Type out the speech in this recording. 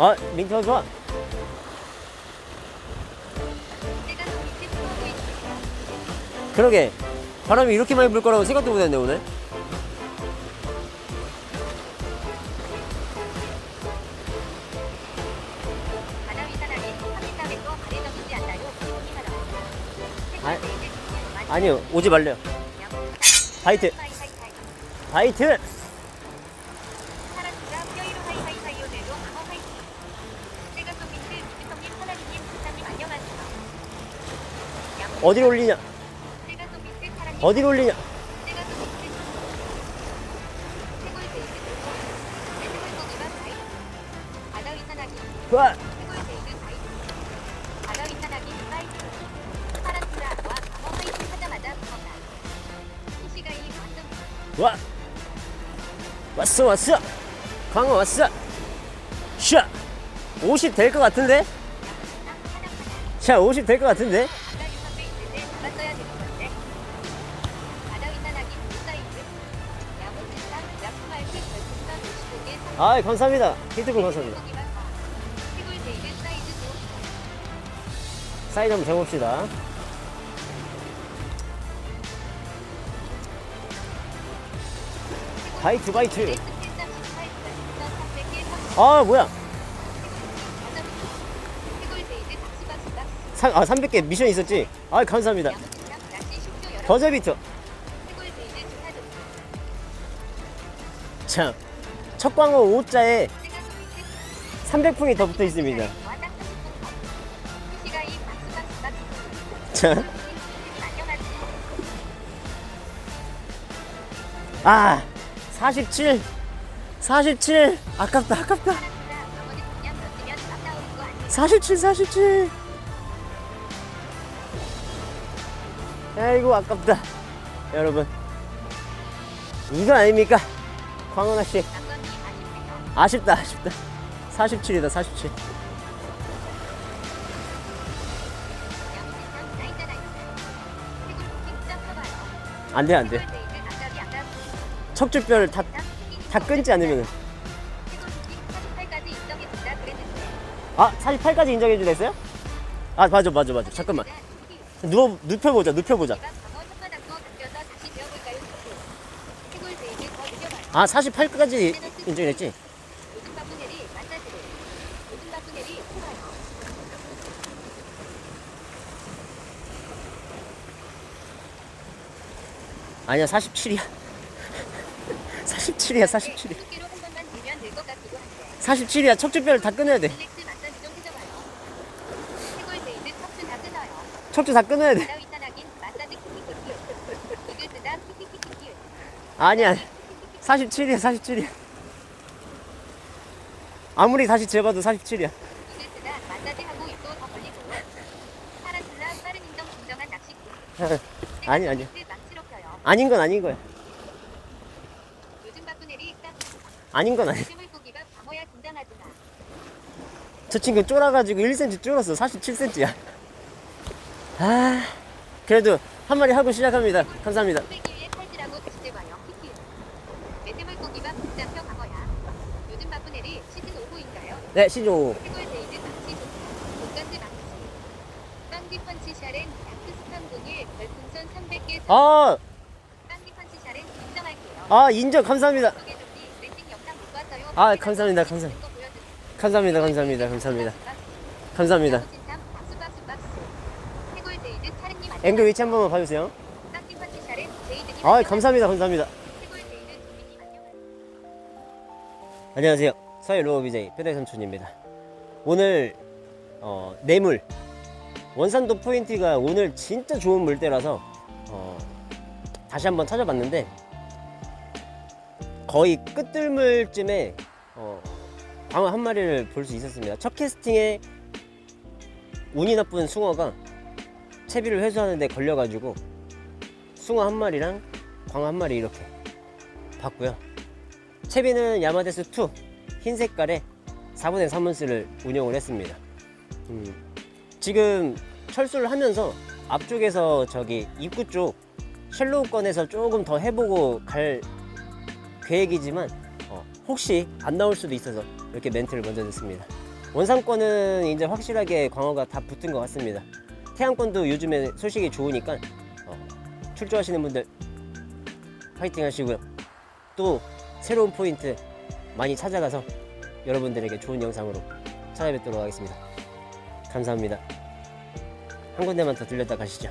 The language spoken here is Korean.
아 좋아 밑에 숨어고 있습니다. 그러게 바람이 이렇게 많이 불 거라고 생각도 못했네 오늘 바다 위산하게 3일남에도 아래적이지 않나요? 기분이 하나. 아, 아니요 오지 말래요 바이트. 바이트 사라지자 뼈이로 하이하이하이오네로 방어 화이팅. 제가 소민트 유비성님 사라리님 부장님 안녕하세요. 양- 어디로 올리냐? 어디로 올리냐? 와 와 왔어 왔어. 광어 왔어. 샤 50 될 것 같은데? 자 50 될 것 같은데 아 감사합니다. 히트군 감사합니다. 사이즈 한번 재봅시다. 바이트 바이트. 아 뭐야? 사, 아 300개 미션 있었지? 아 감사합니다. 거제비트 참 첫 광어 5자에 300풍이 더 붙어 있습니다 자, 아, 47, 47, 아깝다, 아깝다. 47, 47. 아이고, 아깝다. 여러분, 이거 아닙니까? 광원아 씨, 아쉽다, 아쉽다. 47이다, 47. 안 돼, 안 돼. 척추뼈를 다, 다 끊지 않으면. 아, 48까지 인정해 주겠어요? 아, 맞아, 맞아, 맞아. 잠깐만. 누워, 눕혀보자, 눕혀보자. 아, 48까지 인정했지? 요즘 바쁜 일이 만나지를 요즘 바쁜 일이 코가요 아니야, 47이야. 47이야, 47이야. 두께로 한 번만 들면 될것 같기도 한데 47이야. 척추뼈를 다 끊어야 돼. 척추 다 끊어야 돼. 아니야. 47이야, 47이야. 아무리 다시 재봐도 47이야. 이글 쓰다 마사지 하고 입도 더 벌리고 타란툴라 빠른 인정 진정한 낚시꾼 아니, 아니. 아닌 건 아닌 거야. 요즘 바쁜 일이 딱 아닌 건 아니야. 실물고기가 광어야 긴장하지마 저 친구 쫄아가지고 1cm 줄었어. 47cm야. 아, 그래도 한 마리 하고 시작합니다. 감사합니다. 빼기 위해 팔찌라고 다시 재봐요 키키 매트 물고기가 복잡혀 광어야 요즘 바쁜 일이 시즌 5호인가요? 네, 300개 아, 빵디 펀치 샤렌 인정할게요 아, 인정. 감사합니다. 아, 감사합니다. 감사합니다. 감사합니다. 감사합니다. 감사합니다. 감사합니다. 앵글 위치 한 번만 봐주세요. 아, 감사합니다. 감사합니다. 안녕하세요. 서해 로어 BJ 표대삼촌입니다. 오늘 어, 뇌물 원산도 포인트가 오늘 진짜 좋은 물때라서 어, 다시 한번 찾아봤는데 거의 끝들물쯤에 어, 광어 한 마리를 볼 수 있었습니다. 첫 캐스팅에 운이 나쁜 숭어가 채비를 회수하는데 걸려가지고 숭어 한 마리랑 광어 한 마리 이렇게 봤고요. 채비는 야마데스 2 흰 색깔의 4분의 3온스를 운영을 했습니다. 음, 지금 철수를 하면서 앞쪽에서 저기 입구 쪽 쉘로우 건에서 조금 더 해보고 갈 계획이지만 어, 혹시 안 나올 수도 있어서 이렇게 멘트를 먼저 넣습니다. 원상권은 이제 확실하게 광어가 다 붙은 것 같습니다. 태양권도 요즘에 소식이 좋으니까 어, 출조하시는 분들 파이팅 하시고요. 또 새로운 포인트 많이 찾아가서 여러분들에게 좋은 영상으로 찾아뵙도록 하겠습니다. 감사합니다. 한 군데만 더 들렸다 가시죠.